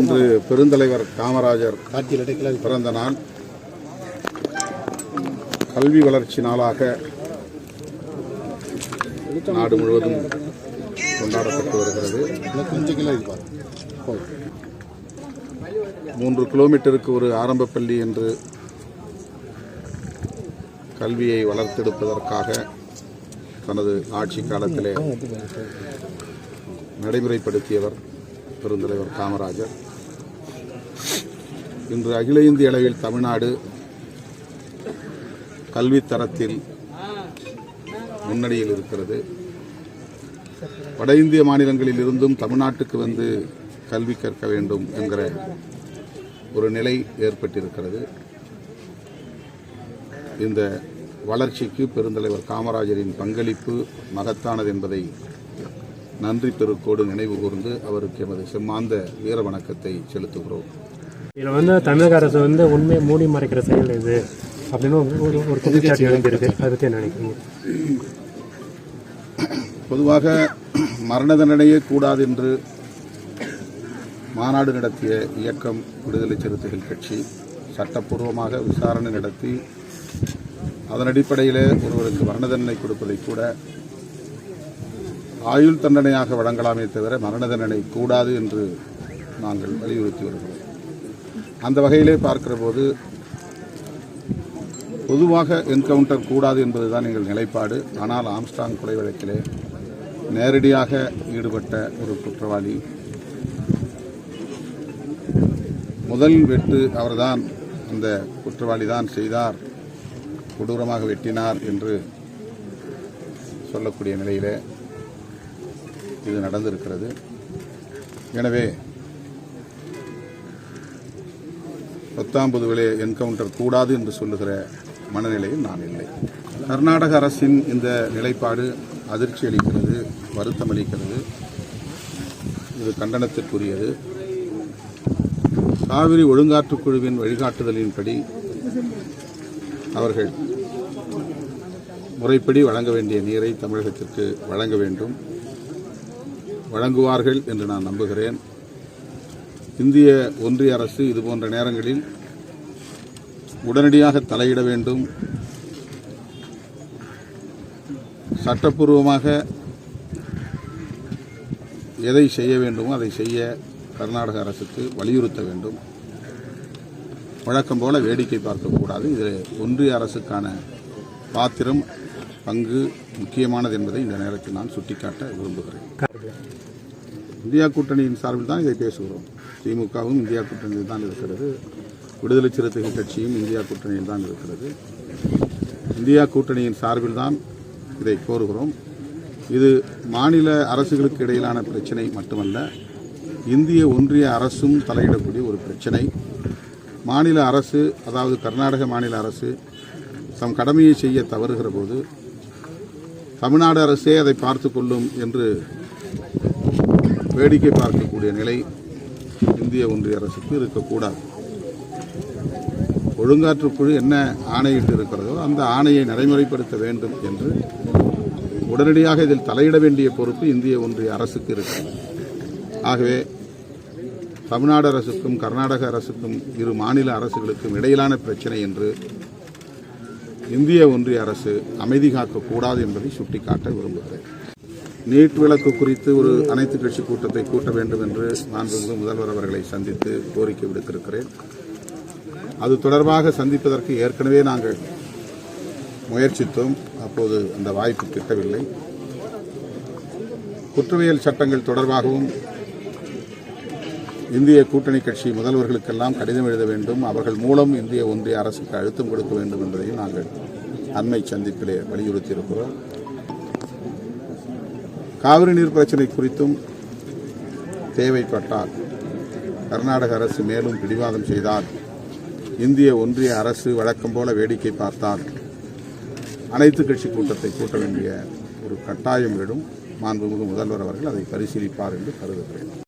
இன்று பெருந்தலைவர் காமராஜர் பிறந்த நாள். கல்வி வளர்ச்சி நாளாக நாடு முழுவதும் கொண்டாடப்பட்டு வருகிறது. மூன்று கிலோமீட்டருக்கு ஒரு ஆரம்ப பள்ளி என்று கல்வியை வளர்த்தெடுப்பதற்காக தனது ஆட்சி காலத்திலே நடைமுறைப்படுத்தியவர் பெருந்தலைவர் காமராஜர். இன்று அகில இந்திய அளவில் தமிழ்நாடு கல்வித்தரத்தில் முன்னணியில் இருக்கிறது. வட இந்திய மாநிலங்களில் இருந்தும் தமிழ்நாட்டுக்கு வந்து கல்வி கற்க வேண்டும் என்கிற ஒரு நிலை ஏற்பட்டிருக்கிறது. இந்த வளர்ச்சிக்கு பெருந்தலைவர் காமராஜரின் பங்களிப்பு மகத்தானது என்பதை நன்றி பெருக்கோடு நினைவு கூர்ந்து அவருக்கு எமது செம்மாந்த வீர வணக்கத்தை செலுத்துகிறோம். இதில் வந்து தமிழக அரசு வந்து உண்மையை மூடி மறைக்கிற செயல் இது அப்படின்னு ஒரு- ஒரு குற்றச்சாட்டு எழுந்திருக்கு. அதை பற்றி நினைக்கிறீங்க? பொதுவாக மரண தண்டனையே கூடாது என்று மாநாடு நடத்திய இயக்கம் விடுதலை சிறுத்தைகள் கட்சி சட்டப்பூர்வமாக விசாரணை நடத்தி அதன் அடிப்படையில் ஒருவருக்கு மரண தண்டனை கொடுப்பதை கூட ஆயுள் தண்டனையாக வழங்கலாமே தவிர மரண தண்டனை கூடாது என்று நாங்கள் வலியுறுத்தி வருகிறோம். அந்த வகையிலே பார்க்கிற போது பொதுவாக என்கவுண்டர் கூடாது என்பதுதான் எங்கள் நிலைப்பாடு. ஆனால் ஆம்ஸ்டாங் கொலை வழக்கிலே நேரடியாக ஈடுபட்ட ஒரு குற்றவாளி முதல் வெட்டு அவர்தான் அந்த குற்றவாளி தான் செய்தார் கொடூரமாக வெட்டினார் என்று சொல்லக்கூடிய நிலையிலே இது நடந்திருக்கிறது. எனவே பத்தாம்பது விலை என்கவுண்டர் கூடாது என்று சொல்லுகிற மனநிலையில் நான் இல்லை. கர்நாடக அரசின் இந்த நிலைப்பாடு அதிர்ச்சி அளிக்கிறது வருத்தம் அளிக்கிறது. இது கண்டனத்திற்குரியது. காவிரி ஒழுங்காற்றுக் குழுவின் வழிகாட்டுதலின்படி அவர்கள் முறைப்படி வழங்க வேண்டிய நீரை தமிழகத்திற்கு வழங்க வேண்டும். வழங்குவார்கள் என்று நான் நம்புகிறேன். இந்திய ஒன்றிய அரசு இதுபோன்ற நேரங்களில் உடனடியாக தலையிட வேண்டும். சட்டப்பூர்வமாக எதை செய்ய வேண்டுமோ அதை செய்ய கர்நாடக அரசுக்கு வலியுறுத்த வேண்டும். வழக்கம் போல வேடிக்கை பார்க்கக்கூடாது இது ஒன்றிய அரசுக்கான பாத்திரம் பங்கு முக்கியமானது என்பதை இந்த நேரத்தில் நான் சுட்டிக்காட்ட விரும்புகிறேன். இந்தியா கூட்டணியின் சார்பில் தான் இதை பேசுகிறோம். திமுகவும் இந்தியா கூட்டணியில் தான் இருக்கிறது. விடுதலை சிறுத்தைகள் கட்சியும் இந்தியா கூட்டணியில் தான் இருக்கிறது. இந்தியா கூட்டணியின் சார்பில் தான் இதை கோருகிறோம். இது மாநில அரசுகளுக்கு இடையிலான பிரச்சனை மட்டுமல்ல இந்திய ஒன்றிய அரசும் தலையிடக்கூடிய ஒரு பிரச்சனை. மாநில அரசு அதாவது கர்நாடக மாநில அரசு தம் கடமையை செய்ய தவறுகிற போது தமிழ்நாடு அரசே அதை பார்த்து கொள்ளும் என்று வேடிக்கை பார்க்கக்கூடிய நிலை இந்திய ஒன்றிய அரசுக்கு இருக்கக்கூடாது. ஒழுங்காற்றுக்குழு என்ன ஆணையிட்டு இருக்கிறதோ அந்த ஆணையை நடைமுறைப்படுத்த வேண்டும் என்று உடனடியாக இதில் தலையிட வேண்டிய பொறுப்பு இந்திய ஒன்றிய அரசுக்கு இருக்கிறது. ஆகவே தமிழ்நாடு அரசுக்கும் கர்நாடக அரசுக்கும் இரு மாநில அரசுகளுக்கும் இடையிலான பிரச்சனை என்று இந்திய ஒன்றிய அரசு அமைதி காக்கக்கூடாது என்பதை சுட்டிக்காட்ட விரும்புகிறேன். நீட் விளக்கு குறித்து ஒரு அனைத்து கட்சி கூட்டத்தை கூட்ட வேண்டும் என்று நான் முதல்வர் அவர்களை சந்தித்து கோரிக்கை விடுத்திருக்கிறேன். அது தொடர்பாக சந்திப்பதற்கு ஏற்கனவே நாங்கள் முயற்சித்தோம். அப்போது அந்த வாய்ப்பு கிட்டவில்லை. குற்றவியல் சட்டங்கள் தொடர்பாகவும் இந்திய கூட்டணி கட்சி முதல்வர்களுக்கெல்லாம் கடிதம் எழுத வேண்டும். அவர்கள் மூலம் இந்திய ஒன்றிய அரசுக்கு அழுத்தம் கொடுக்க வேண்டும் என்பதையும் நாங்கள் அண்மை சந்திப்பிலே வலியுறுத்தியிருக்கிறோம். காவிரி நீர் பிரச்சினை குறித்தும் தேவைப்பட்டால் கர்நாடக அரசு மேலும் பிடிவாதம் செய்தால் இந்திய ஒன்றிய அரசு வழக்கம் போல வேடிக்கை பார்த்தால் அனைத்து கட்சி கூட்டத்தை கூட்ட வேண்டிய ஒரு கட்டாயம் எழும். மாண்புமிகு முதல்வர் அவர்கள் அதை பரிசீலிப்பார் என்று கருதுகிறேன்.